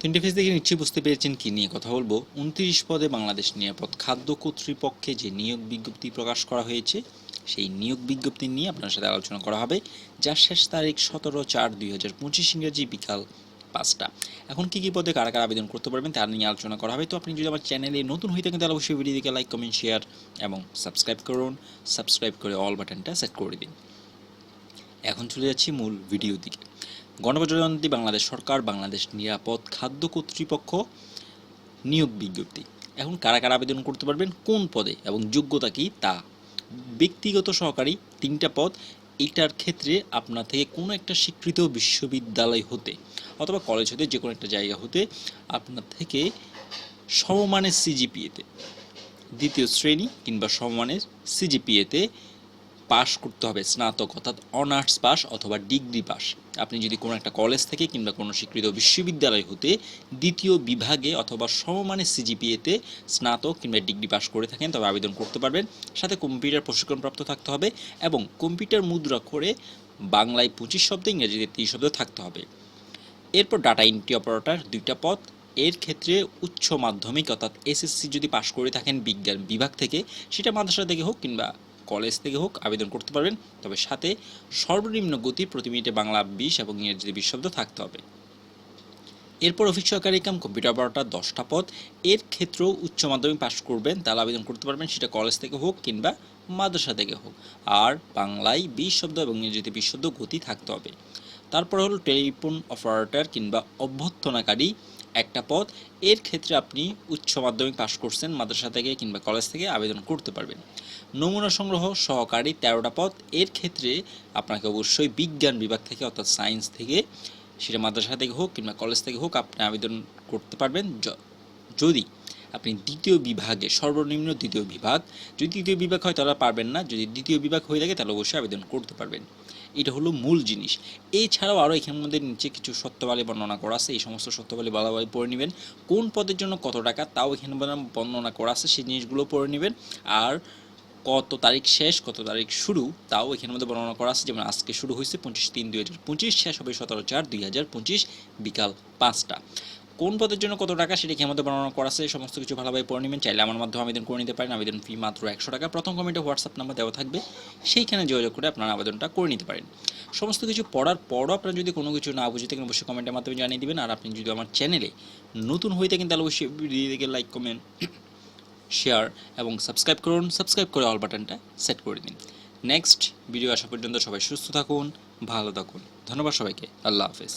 তো ইন্টারফেস দেখে নিশ্চয়ই বুঝতে পেরেছেন কি নিয়ে কথা বলব। উনত্রিশ পদে বাংলাদেশ নিরাপদ। খাদ্য কর্তৃপক্ষে যে নিয়োগ বিজ্ঞপ্তি প্রকাশ করা হয়েছে, সেই নিয়োগ বিজ্ঞপ্তি নিয়ে আপনার সাথে আলোচনা করা হবে, যার শেষ তারিখ সতেরো চার দুই হাজার পঁচিশ ইংরেজি বিকাল পাঁচটা। এখন কী কী পদে কারা কারা আবেদন করতে পারবেন তার নিয়ে আলোচনা করা হবে। তো আপনি যদি আমার চ্যানেলে নতুন হয়ে থাকেন, তাহলে অবশ্যই ভিডিওটিকে লাইক কমেন্ট শেয়ার এবং সাবস্ক্রাইব করুন। সাবস্ক্রাইব করে অল বাটনটা সেট করে দিন। এখন চলে যাচ্ছি মূল ভিডিও দিকে। গণপ্রজাতন্ত্রী বাংলাদেশ সরকার, বাংলাদেশ নিরাপদ খাদ্য কর্তৃপক্ষ নিয়োগ বিজ্ঞপ্তি। এখন কারা কারা আবেদন করতে পারবেন, কোন পদে এবং যোগ্যতা কি তা ব্যক্তিগত সহকারী তিনটা পদ, এটার ক্ষেত্রে আপনার থেকে কোনো একটা স্বীকৃত বিশ্ববিদ্যালয় হতে অথবা কলেজ হতে, যে কোনো একটা জায়গা হতে আপনার থেকে সমমানের সিজিপিএতে দ্বিতীয় শ্রেণি কিংবা সমমানের সিজিপিএতে পাশ করতে হবে, স্নাতক, অর্থাৎ অনার্স পাস অথবা ডিগ্রি পাস আপনি যদি কোনো একটা কলেজ থেকে কিংবা কোনো স্বীকৃত বিশ্ববিদ্যালয় হতে দ্বিতীয় বিভাগে অথবা সমমানের সিজিপিএতে স্নাতক কিংবা ডিগ্রি পাস করে থাকেন, তবে আবেদন করতে পারবেন। সাথে কম্পিউটার প্রশিক্ষণপ্রাপ্ত থাকতে হবে এবং কম্পিউটার মুদ্রা করে বাংলায় পঁচিশ শব্দ, ইংরেজিতে তিরিশ শব্দ থাকতে হবে। এরপর ডাটা এন্ট্রি অপারেটর দুইটা পদ। এর ক্ষেত্রে উচ্চ মাধ্যমিক, অর্থাৎ এসএসসি যদি পাশ করে থাকেন বিজ্ঞান বিভাগ থেকে, সেটা মাদ্রাসা থেকে হোক কিংবা কলেজ থেকে হোক আবেদন করতে পারবেন, তবে সাথে সর্বনিম্ন গতি প্রতি মিনিটে বাংলা বিশ এবং ইংরেজিতে বিশ শব্দ থাকতে হবে। এরপর অফিস সহকারী কাম কম্পিউটার বারোটা দশটা পদ এর ক্ষেত্রেও উচ্চ মাধ্যমিক পাশ করবেন, তাহলে আবেদন করতে পারবেন, সেটা কলেজ থেকে হোক কিংবা মাদ্রাসা থেকে হোক। আর বাংলায় বিশ শব্দ এবং ইংরেজিতে বিশ শব্দ গতি থাকতে হবে। তারপর হলো টেলিফোন অপারেটর কিংবা অভ্যর্থনাকারী একটা পদ। এর ক্ষেত্রে আপনি উচ্চ মাধ্যমিক পাশ করছেন, মাদ্রাসা থেকে কিংবা কলেজ থেকে আবেদন করতে পারবেন। নমুনা সংগ্রহ সহকারী তেরোটা পদ। এর ক্ষেত্রে আপনাকে অবশ্যই বিজ্ঞান বিভাগ থেকে, অর্থাৎ সায়েন্স থেকে, সেটা মাদ্রাসা থেকে হোক কিংবা কলেজ থেকে হোক, আপনি আবেদন করতে পারবেন। যদি আপনি দ্বিতীয় বিভাগে, সর্বনিম্ন দ্বিতীয় বিভাগ, যদি দ্বিতীয় বিভাগ হয় তাহলে পারবেন না, যদি দ্বিতীয় বিভাগ হয়ে থাকে তাহলে অবশ্যই আবেদন করতে পারবেন। এটা হলো মূল জিনিস। এছাড়াও আরও এখানের মধ্যে নিচে কিছু সত্যবালী বর্ণনা করা আছে, এই সমস্ত সত্যবালী ভালোভাবে পড়ে নেবেন। কোন পদের জন্য কত টাকা তাও এখানে বর্ণনা করা আছে, সেই জিনিসগুলো পড়ে নেবেন। আর কত তারিখ শেষ, কত তারিখ শুরু, তাও এখানের মধ্যে বর্ণনা করা আছে। যেমন আজকে শুরু হয়েছে পঁচিশ তিন দুই হাজার পঁচিশ, শেষ হবে সতেরো চার দুই হাজার পঁচিশ, বিকাল পাঁচটা। কোন পদের জন্য কত টাকা সেটি এখানের মধ্যে বর্ণনা করা আছে সমস্ত কিছু ভালোভাবে পড়ে নেবেন, চাইলে আমার মাধ্যমে আবেদন করে নিতে পারেন। আবেদন ফি মাত্র একশো টাকা। প্রথম কমেন্টে হোয়াটসঅ্যাপ নাম্বার দেওয়া থাকবে। সেইখানে যোগাযোগ করে আপনারা আবেদনটা করে নিতে পারেন। সমস্ত কিছু পড়ার পরও আপনার যদি কোনো কিছু না বুঝে থাকেন, অবশ্যই কমেন্টের মাধ্যমে জানিয়ে দেবেন। আর আপনি যদি আমার চ্যানেলে নতুন হয়ে থাকেন, তাহলে অবশ্যই থেকে লাইক কমেন্ট শেয়ার এবং সাবস্ক্রাইব করুন। সাবস্ক্রাইব করে অল বাটনটা সেট করে দিন। নেক্সট ভিডিও আসা পর্যন্ত সবাই সুস্থ থাকুন, ভালো থাকুন। ধন্যবাদ সবাইকে। আল্লাহ হাফেজ।